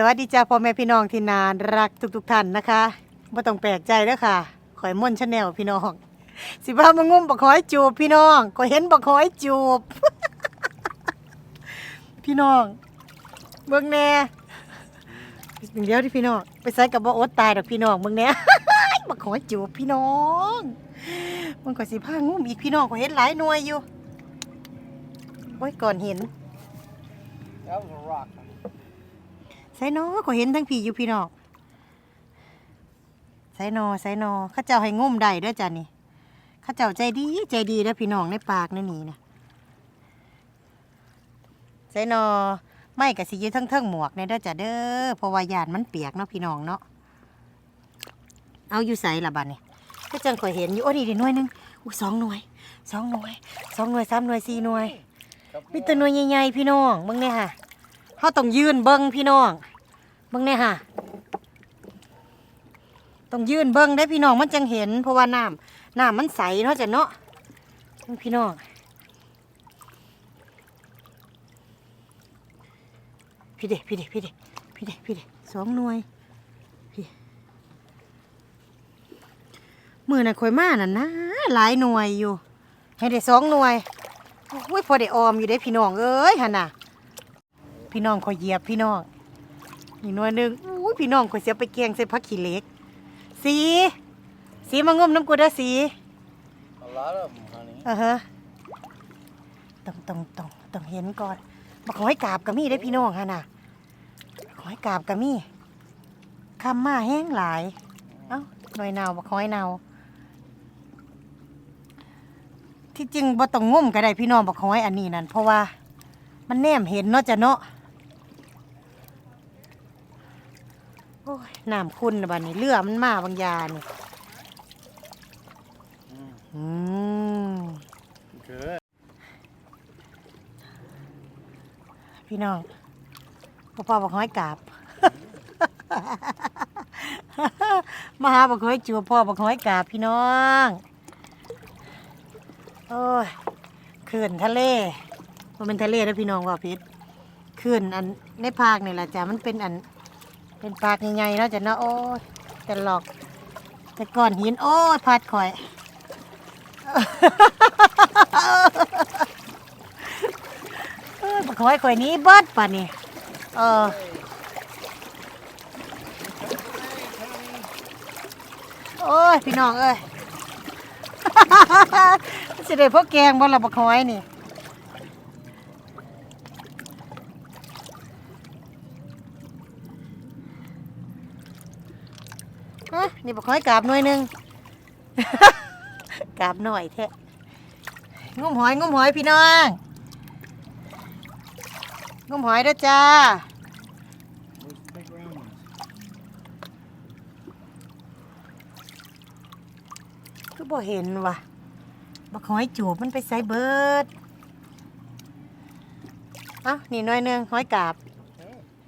สวัสดีจ้าพ่อแม่พี่น้องที่นานรักทุกๆท่านนะคะไม่ต้องแปลกใจเด้อค่ะข่อยม่นชาแนลพี่น้อง สิบ้ามางุ่มบักหอยจูบพี่น้องก็เห็นบักหอยจูบ พี่น้อง เบิ่งแน่เดี๋ยวที่พี่น้อง ไปใส่กับบ่อดตายดอกพี่น้องเบิ่งแน่ บักหอยจูบพี่น้องมันก็สิพางุ่มอีกพี่น้องก็เห็นหลายหน่วยอยู่โอ้ยก่อนเห็น That was a rock. ไซนอก็เห็นทั้งผีอยู่พี่น้องไซนอไซนอข้าเจ้าให้งุ่มได้ด้อจ้ะนี่ข้าเจ้าใจดีใจดีเด้พี่น้องในปากในนี่นะไซนอไม่กะสิยืทั้งเทิงหมวกในเด้อจ้ะเด้อเพราะว่าหยาดมันเปียกเนาะพี่น้องเนาะเอาอยู่ใส่ละบัดนี่ก็จังข่อยเห็นอยู่โอ้นี่ดีหน่วยหนึงอู้สองหน่วยสองหน่วยสองหน่วยสามหน่วยสี่หน่วยมีแต่หน่วยใหญ่ๆพี่น้องเบิ่งเนี่ยค่ะ เขาต้องยืนเบิ่งพี่น้อง เบิ่งเนี่ยค่ะ ต้องยืนเบิ่งได้พี่น้องมันจังเห็น เพราะว่าน้ำน้ำมันใสเนาะจ้ะเนาะพี่น้องพี่เด็พี่เด็พี่เด็พี่เด็พี่เด็สองหน่วยพี่มือน่ะข่อยมาน่ะนะหลายหน่วยอยู่ ให้ได้สองหน่วยอุ้ยพอได้ออมอยู่ได้พี่น้องเอ้ยหั่นน่ะ พี่น้องขอยเหยียบพี่น้องอีกหน่วยหนึงอุ้ยพี่น้องขอยเสียไปแกงใส่ผักขี้เหล็ก สี สีมางมน้ำกูเด้อสี A lot of them, honey. เออฮะต้องต้องต้องต้องเห็นก่อนบักหอยกาบกะมี่ได้อพี่น้องหั่นน่ะบักหอยกาบกะมี่คำมาแห้งหลาย เอ้าหน่วยเนาบักหอยเนาที่จริงบ่ต้องงมก็ได้พี่น้องบักหอยอันนี้นั่นเพราะว่ามันแนมเห็นเนาะจ้ะเนาะ อ้ยน้ำคุณนะบัดนี้เรือมันมาบางยานี่ Mm. อืม Good. พี่น้องพ่อพ่อบอกห้อยกาบมาหาบอกห้อยจูบพ่อบอกห้อยกาบพี่น้องโอ้ยขื่นทะเลมันเป็นทะเลนะพี่น้องว่าพิษขื่นอันในภาคนี่แหละจ้ะมันเป็นอัน เป็นปากใหญ่ๆเนาะจ้ะเนาะโอ้ยแต่หลอก แต่ก่อนหินโอ้ยพัดข่อยเออบักหอยข่อยนี้เบิดป่ะนี่เออโอ้ยพี่น้องเอ้ยสิได้พวกแกงบ่ละบักหอยนี่ ฮะนี่บักหอยกาบหน่วยหนึง กาบหน่อยแท้งุ้มหอยงุ้มหอยพี่น้องงุ้มหอยเด้อจ้า Those big round ones. ก็บ่เห็นว่ะบักหอยจูบมันไปใส่เบิดเอ้านี่หน้อยหนึงหอยกาบ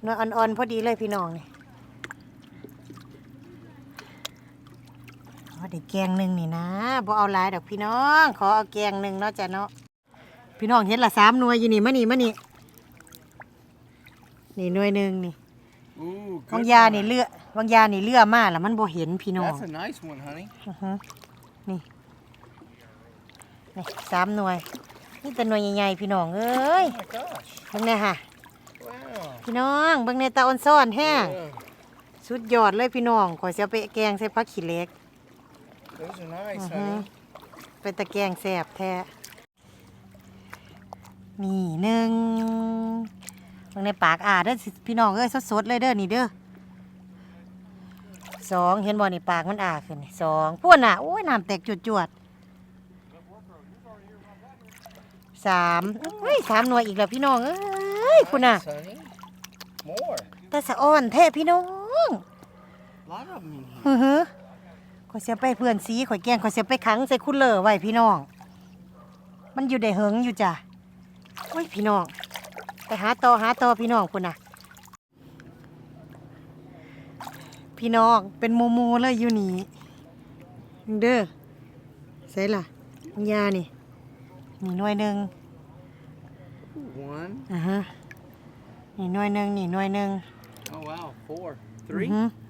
หน้อยอ่อนๆพอดีเลยพี่น้องนี่ อได้แกงหนึ่งนี่นะบ่เอาหลายดอกพี่น้อง ขอเอาแกงหนึ่งเนาะจ้ะเนาะพี่น้องเห็นละสามหน่วยอยู่นี่มานี่มานี่นี่หน่วยหนึ่งนี่ Ooh, บาง good ยา one. นี่เลือดบางยานี่เลือมาแล้วมันบ่เห็นพี่น้อง That's a nice one, honey. อือฮึนี่นี่สามหน่วย นี่แต่หน่วยใหญ่ๆพี่น้องเอ้ย Oh my gosh. เบิ่งเนี่ยค่ะ Wow. พี่น้องเบิ่งในตาออนซ่อนแห้ง Yeah. สุดยอดเลยพี่น้องขอยสิเสียไปแกงใส่ผักขี้เหล็ก Those are nice, honey. เป็นตะแกงแสบแท้ นี่หนึ่งเบิ่งในปากอ่าเด้อสิพี่น้องเอ้ยสดๆเลยเด้อนี่เด้อสองเห็นบ่นี่ปากมันอ่าขึ้นนี่สองพวนน่ะโอ้ยน้ำแตกจวดๆสามเฮ้ยสามหน่วยอีกแล้วพี่น้องเอ้ยคุณน่ะ Nice, honey. More. แต่สะอ้อนแท้พี่น้อง A lot of them in here. ฮึฮึ ข่อยเสียไปเพื่อนสีข่อยแกล้งข่อยเสียไปขังใส่คุลเลอร์ไว้พี่น้อง มันอยู่ได้เหิงอยู่จ้ะโอ้ยพี่น้องไปหาต่อหาต่อพี่น้องคุณน่ะ พี่น้องเป็นโมโมเลยอยู่นี่เด้อใส่ล่ะยานี่นี่หน่วยหนึ่ง One. อ่าฮะนี่หน่วยหนึ่งนี่หน่วยหนึ่ง Oh, wow. four, อือ three.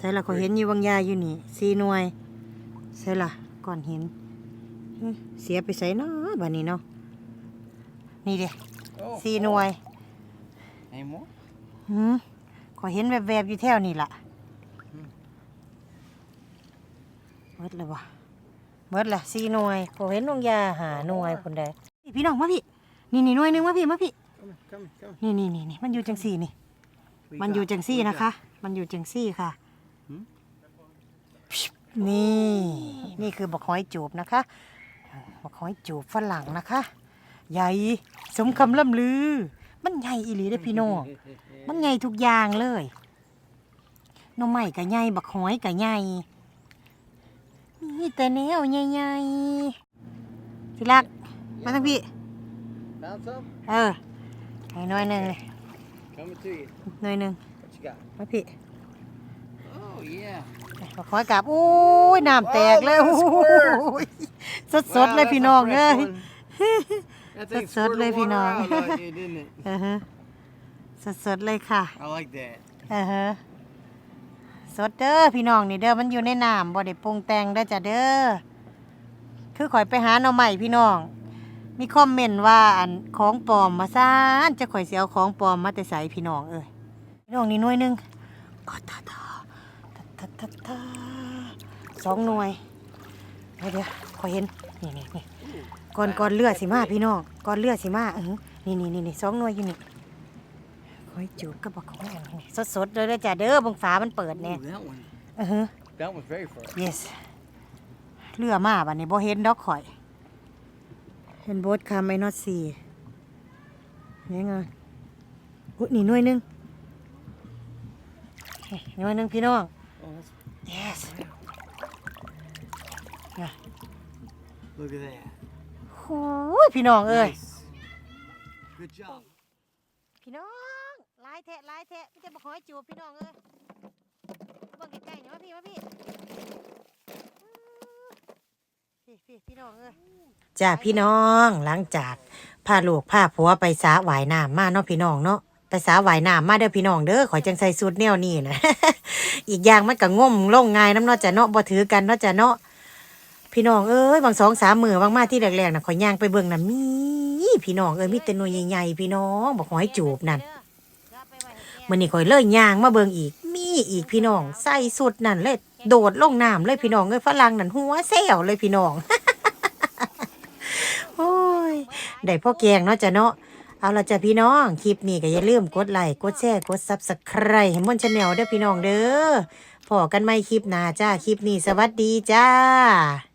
หือใส่ละขอยเห็นอยู่บางยาอยู่นี่สี่หน่วยใส่ละก่อนเห็นอื้อเสียไปใส่เนาะบัดนี้เนาะนี่เด้ Oh, สี่หน่วย Any more? หืมขอยเห็นแวบๆอยู่แถวนี่ล่ะเบิดเลยวะเบิดละสี่หน่วยขอยเห็นลงยาหาหน่วยคนใดนี่พี่น้องมาพี่ นี่นี่หน่วยหนึงมาพี่มาพี่ Come on, come on, come on. นี่นี่นี่นี่มันอยู่จังสี่นี่ We มัน got- อยู่จังซี่ we นะคะ มันอยู่จังซี่ค่ะหืม นี่ นี่คือบักหอยจูบนะคะบักหอยจูบฝรั่งนะคะ ใหญ่สมคำล่ำลือ มันใหญ่อีหลีเด้อพี่น้องมันใหญ่ทุกอย่างเลยหน้องใหม่ก็ใหญ่บักหอยก็ใหญ่นี่แต่แนวใหญ่ๆที่รักมาทั้งพี่ Found some? เออให้หน้อยหนึ่งเลย Coming to you. หน้อยหนึ่ง What you got? มาพี่ Oh, yeah. มาคอยกลับโอ้ยน้ำแตกเลย Wow, โอ้ that's ยสดๆเลยพี่น้องเอ้ย That thing Sốt squirted lên phi water nòng. out like it, didn't it? อือฮะสดๆเลยค่ะ I like that. อือฮะสดเด้อพี่น้องนี่เด้อมันอยู่ในน้ำบ่ได้ปรุงแต่งเด้อจ้ะเด้อคือข่อยไปหาหน่อใหม่พี่น้อง มีคอมเมนต์ว่าอันของปลอมมาซ่านจะข่อยสิเอาของปลอมมาแต่ใส่พี่น้องเอ้ยพี่น้องนี่หน่วยหนึงอ๋อตาตา ตาตาตาตาสองหน่วย เดี๋ยวเดี๋ยวข่อยเห็น นี่นี่นี่ก่อนก่อนเลือดสิมาพี่น้องก่อนเลือดสิมาเออนี่นี่นี่นี่สองหน่วยอยู่นี่ข่อยจูบกับบักของอันนี้สดๆเลยเด้อจ้ะเด้อบงฟ้ามันเปิด Ooh, แน่ that one. อือฮะ That one's very fresh. yes เรือมาบัดนี้บ่เห็นดอกข่อย เห็นโบสคำไอ้นอตสี่ยังไงอุ้ยนี่หน่วยหนึงนี่หน่วยหนึงพี่น้อง Oh, that's, yes look at that. โอ้ยพี่น้องเอ้ย Nice. Good job. พี่น้องลายแทะลายแทะพี่จะบอกขอให้จูบพี่น้องเอ้ยเบิ่งใกล้ๆหน่อยมาพี่มาพี่พี่พี่พี่น้องเอ้ยจ้าพี่น้องหลังจากพาลูกพาผัวไปสาหวายน้ำมาเนาะพี่น้องเนาะไปสาหวายน้ำมาเด้อพี่น้องเด้อขอยจังใส่สูตรแนวนี้นะ อีกอย่างมันก็ง่มลงง่ายน้ำเนาะจะเนาะบ่ถือกันเนาะจะเนาะพี่น้องเอ้ยบางสองสามมือบางมาที่แรกๆน่ะขอยย่างไปเบิ่งน่ะมีพี่น้องเอ้ยมีแต่หน่วยใหญ่ๆพี่น้องบอกขอให้จูบนั่นมันนี่ข่อยเลยย่างมาเบิ่งอีก มีอีกพี่น้องใส่สุดนั่นเลยโดดลงน้ำเลยพี่น้องเลยฝรั่งนั่นหัวแซวเลยพี่น้องโอ้ยได้พ่อแกงเนาะจ้ะเนาะ เอาละจ้ะพี่น้อง คลิปนี้ก็อย่าลืมกดไลค์กดแชร์กดซับสไครต์ให้มอนชาแนลเด้อพี่น้องเด้อพอกันไม่คลิปหน้าจ้า คลิปนี้สวัสดีจ้า